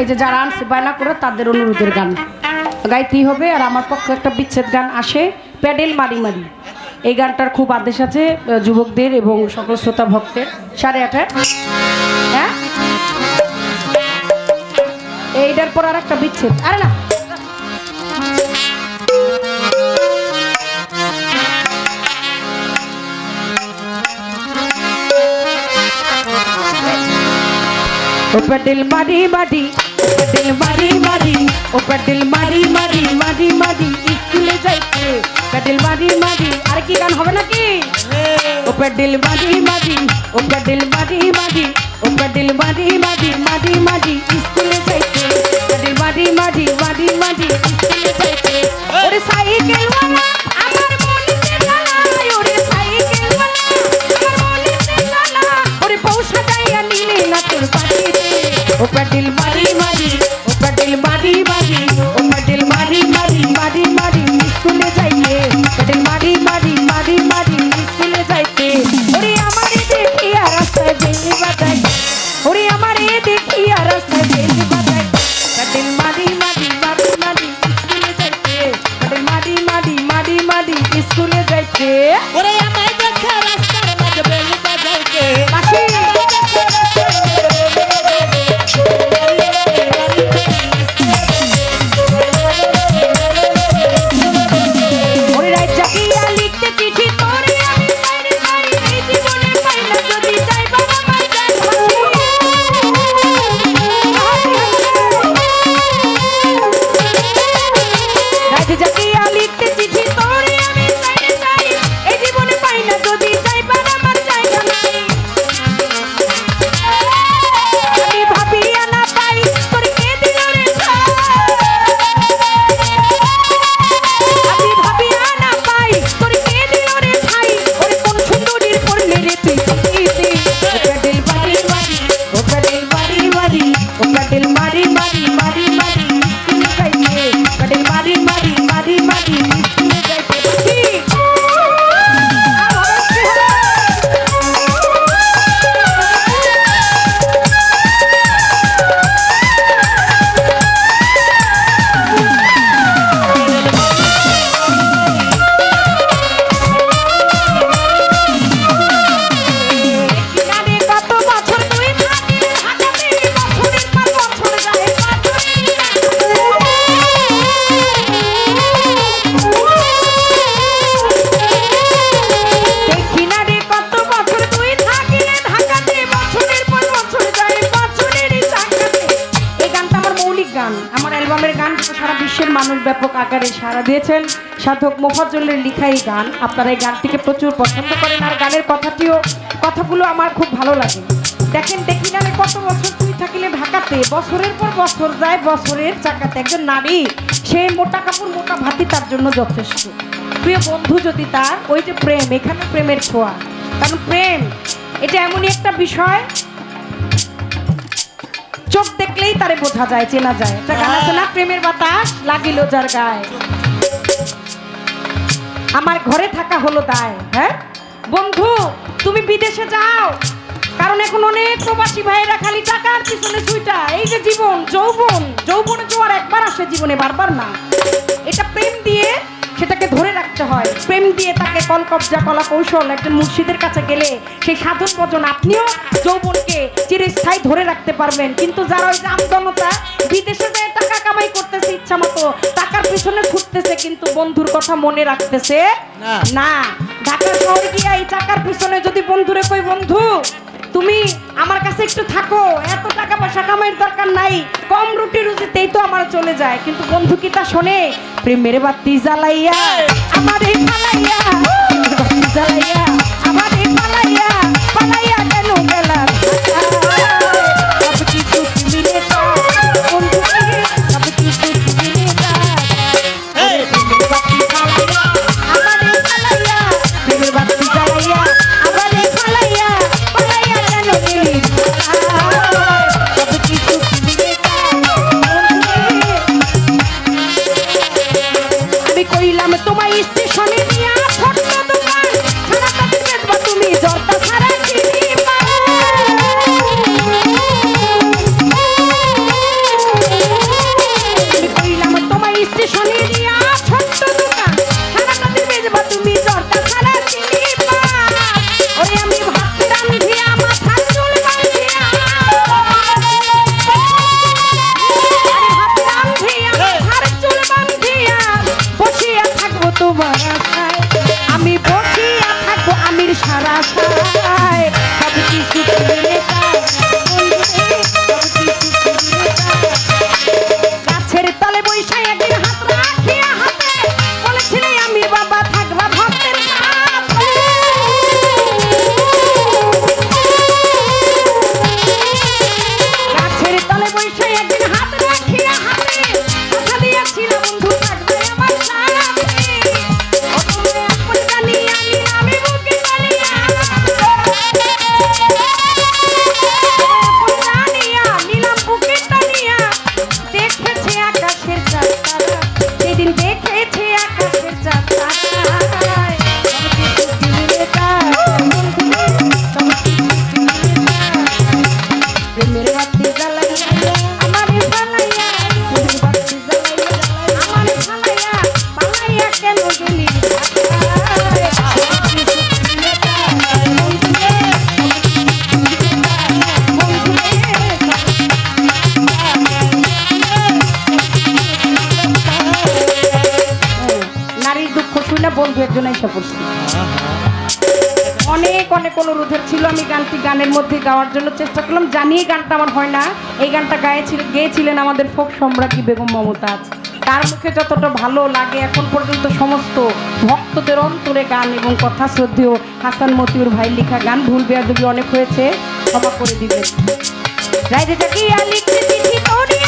এই যে যারা আনছে, বায়না করে তাদের অনুরোধের গান। গাইতেই হবে আর আমার পক্ষে একটা বিচ্ছেদ গান আসে, প্যাডেল মারি মারি। এই গানটার খুব আদেশ আছে যুবকদের এবং সকল শ্রোতা ভক্তের। সাড়ে আটে। হ্যাঁ? এইটার পর আর একটা বিচ্ছেদ। আরে না। ও প্যাডেল মারি মারি। প্যাডেল মারি মারি ও প্যাডেল মারি মারি মারি মারি স্কুলে যাইতে প্যাডেল মারি মারি আর কি গান হবে নাকি ও প্যাডেল মারি মারি ও প্যাডেল মারি মারি ও প্যাডেল মারি মারি মারি মারি স্কুলে যাইতে প্যাডেল মারি মারি মারি মারি স্কুলে যাইতে ওরে সাইকেল ওয়ালা আমার মনেতে জ্বালায় ওরে সাইকেল ওয়ালা আমার মনেতে জ্বালায় ওরে পৌঁছা যাইয়া নিলে না তোর পাখিতে ও প্যাডেল সাড়া দিয়েছেন সাধক মোফাজ্জলের লিখা এই গান। আপনারা এই গানটিকে প্রচুর পছন্দ করেন আর গানের কথাটিও, কথাগুলো আমার খুব ভালো লাগে। দেখেন, দেখি গানে কত বছর তুই থাকিলে ঢাকাতে। বছরের পর বছর যায়, বছরের চাকাতে একজন নারী। সে মোটা কাপড়, মোটা ভাতি, তার জন্য যথেষ্ট। প্রিয় বন্ধু, যদি তার ওই যে প্রেম, এখানে প্রেমের ছোঁয়া। কারণ প্রেম, এটা এমনই একটা বিষয়। চোখ দেখলেই তারে বোঝা যায়, চেনা যায়। একটা গান আছে না, প্রেমের বাতাস লাগিল যার গায়ে। আমার ঘরে থাকা হলো তাই হ্যাঁ? বন্ধু, তুমি বিদেশে যাও, কারণ এখন অনেক প্রবাসী ভাইয়েরা খালি টাকার পিছনে ছুইটা। এই যে জীবন, যৌবন, যৌবনে জোয়ার একবার আসে জীবনে, বারবার না। এটা প্রেম দিয়ে সেটাকে ধরে রাখতে হয়। প্রেম দিয়ে তাকে কল কবজা কলা কৌশল একজন মুর্শিদের কাছে গেলে সেই সাধন ভজন আপনিও যৌবনকে চিরস্থায়ী ধরে রাখতে পারবেন। কিন্তু যারা ওই আমজনতা বিদেশে যেয়ে টাকা কামাই করতেছে ইচ্ছা মতো পিছনে ঘুরতেছে কিন্তু বন্ধুর কথা মনে রাখতেছে? না। ঢাকা শহরে গিয়া এই টাকার পিছনে যদি বন্ধুরে কই বন্ধু তুমি আমার কাছে একটু থাকো। এত টাকা পয়সা কামাইয়ের দরকার নাই। কম রুটি রুজিতেই তো আমার চলে যায়। কিন্তু বন্ধু কি তা শোনে? প্রেমের বাতি জ্বালাইয়া বন্ধু একজন এসে পড়ছি। অনেক অনেক অনুরোধের ছিল আমি গানটি গানের মধ্যে গাওয়ার জন্য চেষ্টা করলাম। জানিয়ে গানটা আমার হয় না। এই গানটা গায়েছিল গেয়েছিলেন আমাদের ফোক সম্রাজ্ঞী বেগম মমতাজ তার মুখে যতটা ভালো লাগে এখন পর্যন্ত সমস্ত ভক্তদের অন্তরে গান এবং কথা শ্রদ্ধেয় হাসান মতিউর ভাই লেখা গান ভুল বেয়া বেয়াদবি অনেক হয়েছে, ক্ষমা করে দিবেন। রাইতে চাকি লিখতে চিঠি তোরে